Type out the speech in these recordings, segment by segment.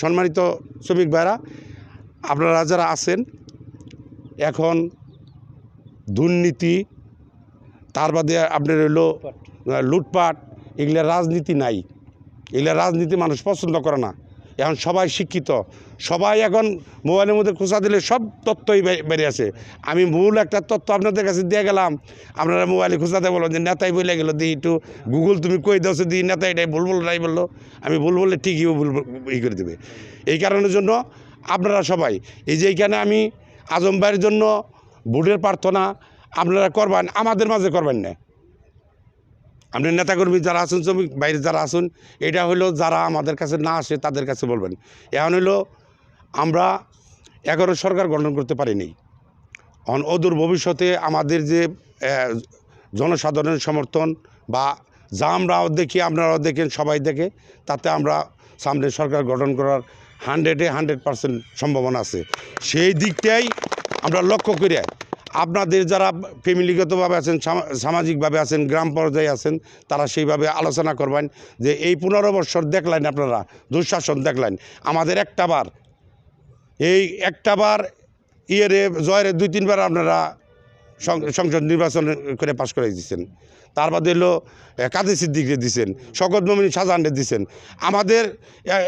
সম্মানিত শ্রমিক ভাইরা আপনারা যারা আছেন এখন দুর্নীতি তার বাদে আপনার হইল লুটপাট। এগুলো রাজনীতি নাই। এগুলো রাজনীতি মানুষ পছন্দ করে না। এখন সবাই শিক্ষিত। সবাই এখন মোবাইলের মধ্যে খোঁচা দিলে সব তথ্যই বে- বেরিয়ে আসে। আমি মূল একটা তথ্য আপনাদের কাছে দিয়ে গেলাম। আপনারা মোবাইলে খোঁচাতে বললেন যে, নেতাই বলে গেলো, দি একটু গুগল তুমি কই দাও দি নেতা এটাই ভুল বল নাই বলল। আমি ভুল বললে ঠিকই ভুল ই করে দেবে। এই কারণের জন্য আপনারা সবাই, এই যে এইখানে আমি আজম ভাইয়ের জন্য ভোটের প্রার্থনা আপনারা করবেন, আমাদের মাঝে করবেন না। আপনি নেতাকর্মী যারা আছেন, শ্রমিক বাইরে যারা আছেন, এটা হলো যারা আমাদের কাছে না আসে তাদের কাছে বলবেন। এখন হলো আমরা এগারো সরকার গঠন করতে পারিনি। অদূর ভবিষ্যতে আমাদের যে জনসাধারণের সমর্থন বা যা আমরাও দেখি, আপনারাও দেখেন, সবাই দেখে, তাতে আমরা সামনে সরকার গঠন করার হান্ড্রেডে হান্ড্রেড পার্সেন্ট সম্ভাবনা আছে। সেই দিকটাই আমরা লক্ষ্য করে আপনাদের যারা ফ্যামিলিগতভাবে আছেন, সামা- সামাজিকভাবে আছেন, গ্রাম পর্যায়ে আছেন, তারা সেইভাবে আলোচনা করবেন যে এই পনেরো বছর দেখলেন আপনারা, দুঃশাসন দেখলেন। আমাদের একটা বার, এই একটা বার, ইয়েরে, জয়ের দুই তিনবার আপনারা সংসদ নির্বাচন করে পাশ করে দিচ্ছেন তার বাদে হলো কাদের সিদ্দিকরে দিচ্ছেন শকত মমিন শাহজাহানরে দিচ্ছেন আমাদের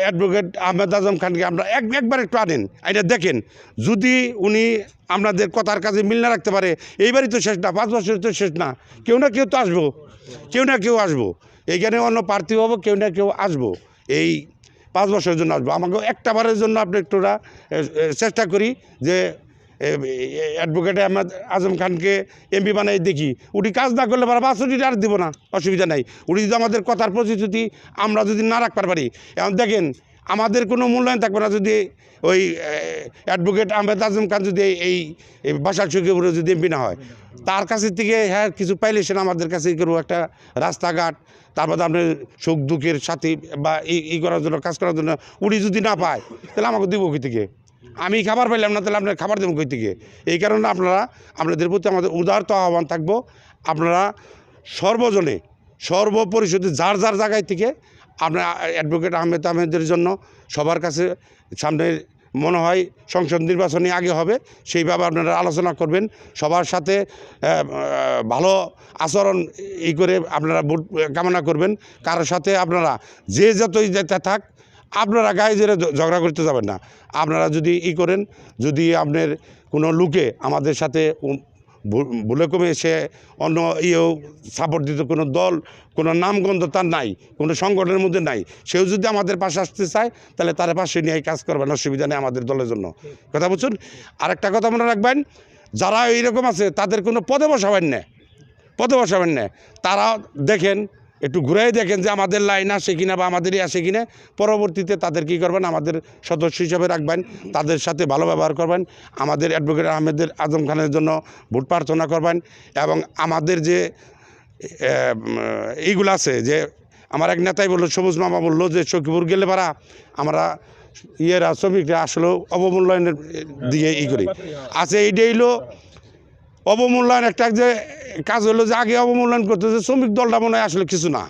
অ্যাডভোকেট আহমেদ আজম খানকে আমরা এক একবার একটু আনেন, এটা দেখেন। যদি উনি আপনাদের কথার কাজে মিল না রাখতে পারে, এইবারই তো শেষ না, পাঁচ বছর তো শেষ না, কেউ না কেউ তো আসব, কেউ না কেউ আসব। এইখানে অন্য প্রার্থী হব, কেউ না কেউ আসব। এই পাঁচ বছরের জন্য আসব। আমাকে একটা বারের জন্য আপনি একটুরা চেষ্টা করি যে অ্যাডভোকেট আহমেদ আজম খানকে এমপি বানাই দেখি। উনি কাজ না করলে পারা বাসুটি আর দিব না, অসুবিধা নাই। উনি যদি আমাদের কথার প্রতিশ্রুতি আমরা যদি না রাখতে পারি, এখন দেখেন, আমাদের কোনো মূল্যায়ন থাকবে না যদি ওই অ্যাডভোকেট আহমেদ আজম খান যদি এই- বাসার চুকে যদি এমপি না হয়। তার কাছে থেকে হ্যাঁ কিছু পাইলে সেটা আমাদের কাছে করব, একটা রাস্তাঘাট, তারপর আপনার সুখ দুঃখের সাথে বা এই করার জন্য, কাজ করার জন্য উনি যদি না পায়, তাহলে আমাকে দিব কই থেকে? আমি খাবার পাইলাম না, তাহলে আপনার খাবার দেবো কই থেকে? এই কারণে আপনারা, আপনাদের প্রতি আমাদের উদারত আহ্বান থাকব। আপনারা সর্বজনে, সর্বপরিষদে যার যার জায়গায় থেকে আপনার অ্যাডভোকেট আহমেদ আহমেদের জন্য সবার কাছে সামনে মনে হয় সংসদ নির্বাচনে আগে হবে, সেইভাবে আপনারা আলোচনা করবেন। সবার সাথে ভালো আচরণ ই করে আপনারা ভোট কামনা করবেন। কারোর সাথে আপনারা যে যতই যেতে থাক আপনারা গায়ে জেরে ঝগড়া করতে যাবেন না। আপনারা যদি ই করেন, যদি আপনার কোনো লুকে আমাদের সাথে ভুলে কমে সে অন্য ইয়েও সাপোর্ট দিতে, কোনো দল, কোনো নামগন্ধ তার নাই, কোনো সংগঠনের মধ্যে নাই, সেও যদি আমাদের পাশে আসতে চায়, তাহলে তার পাশে নিয়ে কাজ করবেন অসুবিধা নেই আমাদের দলের জন্য। কথা বলছেন আরেকটা কথা মনে রাখবেন, যারা এইরকম আছে, তাদের কোনো পদে বসাবেন না। পদে বসাবেন না। তারা দেখেন একটু ঘুরাই দেখেন যে আমাদের লাইন আসে কিনা বা আমাদেরই আসে কিনা। পরবর্তীতে তাদের কী করবেন? আমাদের সদস্য হিসাবে রাখবেন, তাদের সাথে ভালো ব্যবহার করবেন। আমাদের অ্যাডভোকেট আহমেদের, আজম খানের জন্য ভোট প্রার্থনা করবেন এবং আমাদের যে এইগুলো আছে যে, আমার এক নেতাই বলল, সবুজ মামা বলল যে, সখীপুর গেলে পারা, আমরা ইয়েরা, শ্রমিকরা আসলেও অবমূল্যায়নের দিকে ই করি। আছে, এইটাই হলো অবমূল্যায়ন একটা যে কাজ হলো যে আগে অবমূল্যায়ন করতে যে শ্রমিক দলটা মনে হয় আসলে কিছু না।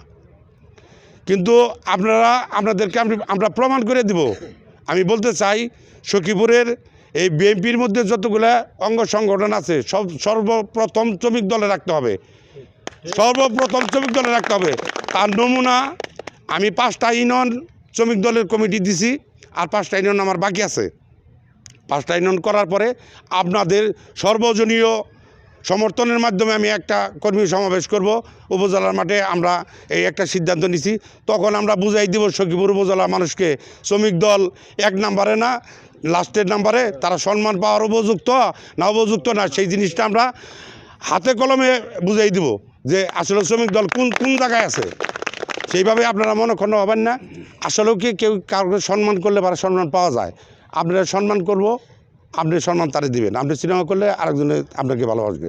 কিন্তু আপনারা, আপনাদেরকে আমি, আমরা প্রমাণ করে দিব। আমি বলতে চাই, সখীপুরের এই বিএনপির মধ্যে যতগুলো অঙ্গ সংগঠন আছে, সব সর্বপ্রথম শ্রমিক দলে রাখতে হবে। সর্বপ্রথম শ্রমিক দলে রাখতে হবে। তার নমুনা আমি পাঁচটা ইউনিয়ন শ্রমিক দলের কমিটি দিছি, আর পাঁচটা ইউনিয়ন আমার বাকি আছে। পাঁচটা ইউনিয়ন করার পরে আপনাদের সর্বজনীয় সমর্থনের মাধ্যমে আমি একটা কর্মী সমাবেশ করব। উপজেলার মাঠে আমরা এই একটা সিদ্ধান্ত নিছি। তখন আমরা বুঝাই দিব সখীপুর উপজেলার মানুষকে শ্রমিক দল এক নাম্বারে না, লাস্টের নাম্বারে তারা সম্মান পাওয়ার উপযুক্ত না উপযুক্ত না, সেই জিনিসটা আমরা হাতে কলমে বুঝাই দিব যে আসলে শ্রমিক দল কোন কোন জায়গায় আছে। সেইভাবে আপনারা মনক্ষণ হবেন না। আসলেও কি কেউ কাউকে সম্মান করলে পারে সম্মান পাওয়া যায়? আপনারা সম্মান করব। আপনি সম্মান তারে দিবেন। আপনি সিনেমা করলে আরেকজনে আপনাকে ভালোবাসবে।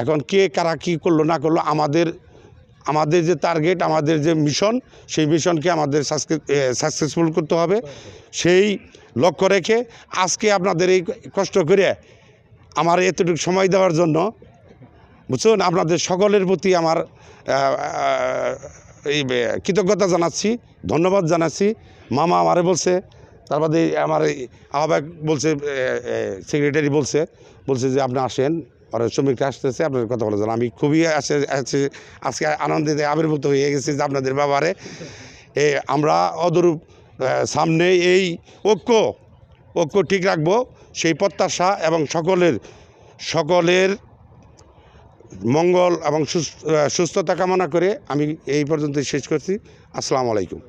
এখন কে, কারা কী করল, না করল, আমাদের আমাদের যে টার্গেট আমাদের যে মিশন সেই মিশনকে আমাদের সাকসেসফুল করতে হবে। সেই লক্ষ্য রেখে আজকে আপনাদের এই কষ্ট করে আমার এতটুকু সময় দেওয়ার জন্য বুঝছেন, আপনাদের সকলের প্রতি আমার এই কৃতজ্ঞতা জানাচ্ছি, ধন্যবাদ জানাচ্ছি। মামা আমারে বলছে তারপরে আমার এই আহ্বায়ক বলছে সেক্রেটারি বলছে বলছে যে আপনি আসেন আর শ্রমিকরা আসতেছে আপনার কথা বলে আমি খুবই আছে, আজকে আনন্দিত, আবির্ভূত হয়ে গেছি যে আপনাদের ব্যাপারে। এ, আমরা অদরূপ সামনে এই ঐক্য ঐক্য ঠিক রাখব। সেই প্রত্যাশা এবং সকলের সকলের মঙ্গল এবং সুস- সুস্থতা কামনা করে আমি এই পর্যন্ত শেষ করছি। আসসালামু আলাইকুম।